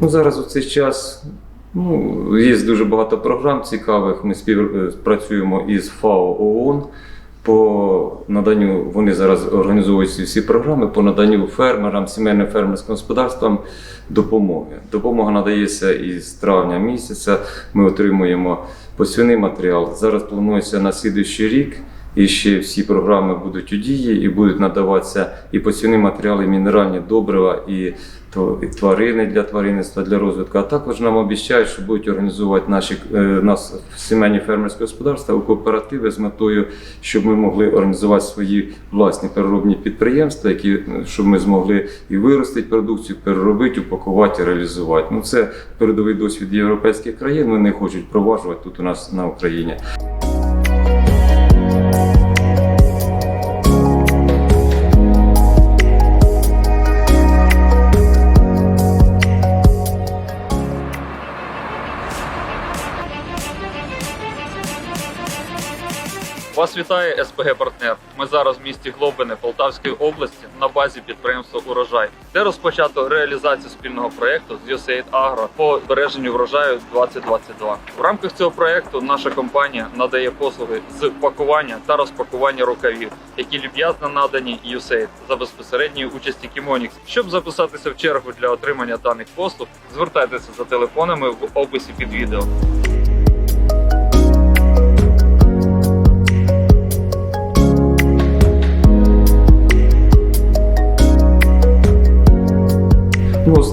Ну, зараз у цей час ну, є дуже багато програм цікавих. Ми співпрацюємо із ФАО ООН. По наданню вони зараз організовують всі програми по наданню фермерам, сімейним фермерським господарствам допомоги. Допомога надається із травня місяця. Ми отримуємо посівний матеріал. Зараз планується на слідуючий рік. І ще всі програми будуть у дії, і будуть надаватися і посівні матеріали, і мінеральні добрива, і тварини для тваринництва, для розвитку. А також нам обіцяють, що будуть організовувати наші е, нас сімейні фермерські господарства у кооперативи з метою, щоб ми могли організувати свої власні переробні підприємства, які щоб ми змогли і виростити продукцію, переробити, упакувати, реалізувати. Ну це передовий досвід європейських країн. Вони хочуть проваджувати тут у нас на Україні. Вас вітає СПГ Партнер. Ми зараз в місті Глобине Полтавської області на базі підприємства Урожай, де розпочато реалізацію спільного проєкту з USAID Agro по збереженню врожаю 2022. В рамках цього проєкту наша компанія надає послуги з пакування та розпакування рукавів, які люб'язно надані USAID за безпосередньої участі Кімонікс. Щоб записатися в чергу для отримання даних послуг, звертайтеся за телефонами в описі під відео.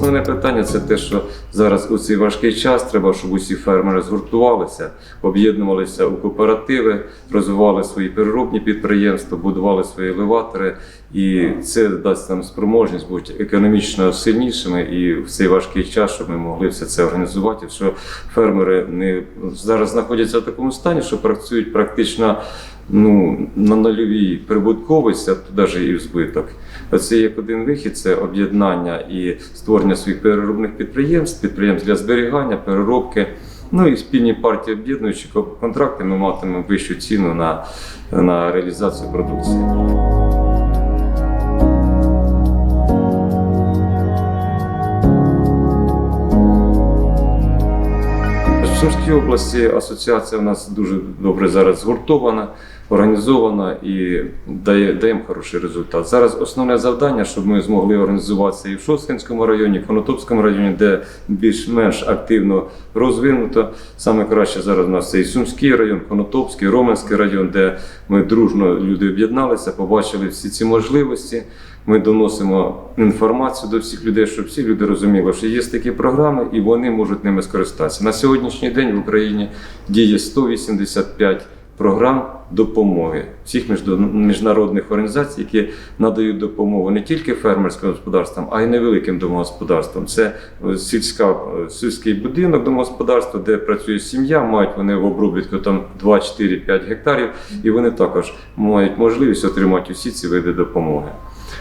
Основне питання це те, що зараз у цей важкий час треба, щоб усі фермери згуртувалися, об'єднувалися у кооперативи, розвивали свої переробні підприємства, будували свої елеватори, і це дасть нам спроможність бути економічно сильнішими і в цей важкий час, щоб ми могли все це організувати. Що фермери не зараз знаходяться в такому стані, що працюють практично ну, на нульовій прибутковості, а то навіть і в збиток. Оце як один вихід це об'єднання і створення своїх переробних підприємств, підприємств для зберігання, переробки. Ну і спільні партії об'єднуючи контракти, ми матимемо вищу ціну на, на реалізацію продукції. В Сумській області асоціація у нас дуже добре зараз згуртована, організована і дає, даємо хороший результат. Зараз основне завдання, щоб ми змогли організуватися і в Шосткинському районі, і в Конотопському районі, де більш-менш активно розвинуто. Саме краще зараз у нас це і Сумський район, Конотопський, Роменський район, де ми дружно люди об'єдналися, побачили всі ці можливості. Ми доносимо інформацію до всіх людей, щоб всі люди розуміли, що є такі програми і вони можуть ними скористатися. На сьогоднішній день в Україні діє 185 програм допомоги всіх міжнародних організацій, які надають допомогу не тільки фермерським господарствам, а й невеликим домогосподарствам. Це е, сільська е, сільський будинок домогосподарства, де працює сім'я, мають вони в обробітку там 2, 4, 5 гектарів, і вони також мають можливість отримати усі ці види допомоги.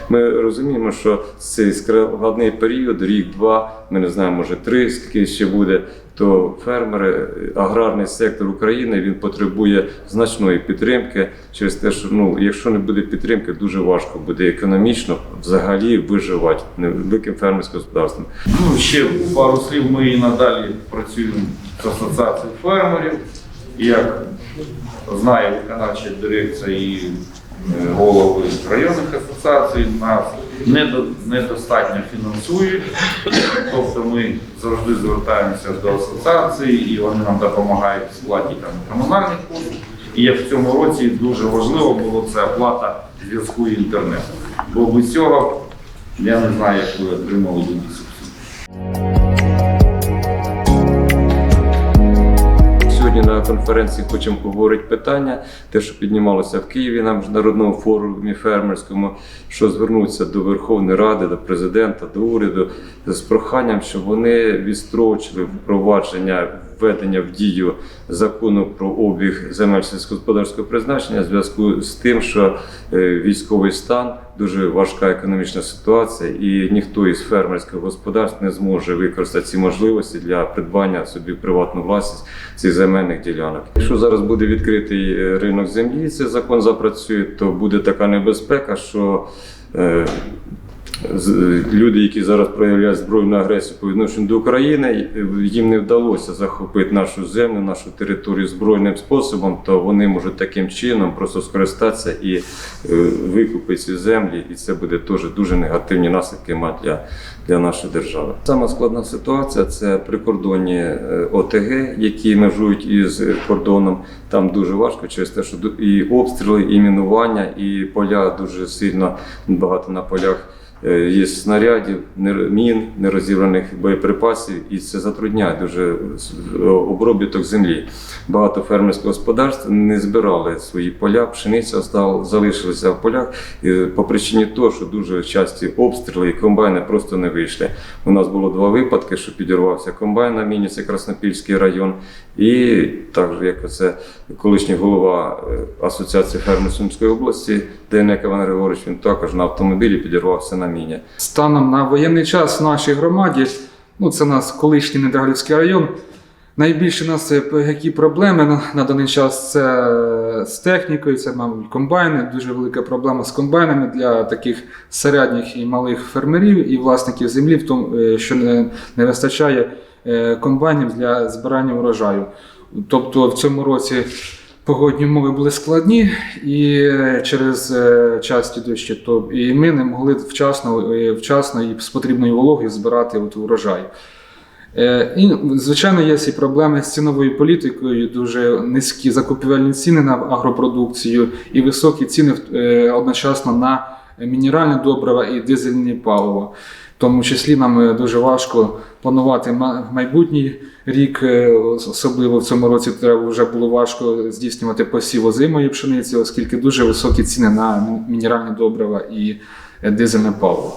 Ми розуміємо, що цей складний період, рік-два, ми не знаємо, може три, скільки ще буде, то фермери, аграрний сектор України він потребує значної підтримки через те, що ну, якщо не буде підтримки, дуже важко буде економічно взагалі виживати невеликим фермерським господарством. Ну, ще пару слів. Ми і надалі працюємо з асоціацією фермерів. Як знає виконавча дирекція і голови районних асоціацій, нас недостатньо фінансують. Тобто ми завжди звертаємося до асоціації і вони нам допомагають в сплаті комунальних послуг. І як в цьому році дуже важливо було це оплата зв'язку і інтернету. Бо без цього я не знаю, як ви отримали субсидії. Конференції хочемо поговорити питання, те, що піднімалося в Києві на міжнародному форумі фермерському, що звернуться до Верховної Ради, до президента, до уряду з проханням, щоб вони відстрочили впровадження введення в дію закону про обіг земель сільськогосподарського призначення в зв'язку з тим, що е, військовий стан дуже важка економічна ситуація, і ніхто із фермерських господарств не зможе використати ці можливості для придбання собі приватну власність цих земельних ділянок. Якщо зараз буде відкритий е, ринок землі, цей закон запрацює, то буде така небезпека, що е, люди, які зараз проявляють збройну агресію по відношенню до України, їм не вдалося захопити нашу землю, нашу територію збройним способом, то вони можуть таким чином просто скористатися і е, викупити ці землі, і це буде теж дуже негативні наслідки мати для, для нашої держави. Сама складна ситуація це прикордонні е, ОТГ, які межують із кордоном. Там дуже важко через те, що і обстріли, і мінування, і поля дуже сильно багато на полях. Е, Є снарядів, мін, нерозібраних боєприпасів, і це затрудняє дуже обробіток землі. Багато фермерських господарств не збирали свої поля, пшениця остала, залишилася в полях і по причині того, що дуже часті обстріли і комбайни просто не вийшли. У нас було два випадки, що підірвався комбайн на міні, Краснопільський район, і також як це колишній голова е, Асоціації фермерів Сумської області, Денек Іван Григорович, він також на автомобілі підірвався на міні. Станом на воєнний час в нашій громаді, ну це нас колишній Недоглівський район. Найбільше у нас е, які проблеми на, на даний час це е, з технікою, це, мабуть, комбайни. Дуже велика проблема з комбайнами для таких середніх і малих фермерів і власників землі, в тому, що не, не вистачає комбайнів для збирання урожаю. Тобто в цьому році погодні умови були складні, і е, через е, часті дощі, то і ми не могли вчасно, е, вчасно і з потрібною вологою збирати от урожай. Е, І, звичайно, є і проблеми з ціновою політикою, дуже низькі закупівельні ціни на агропродукцію і високі ціни е, одночасно на мінеральне добрива і дизельні палива. Тому числі нам е, дуже важко планувати ма- майбутній рік, е, особливо в цьому році треба вже було важко здійснювати посів озимої пшениці, оскільки дуже високі ціни на мінеральне добрива і е, дизельне паливо.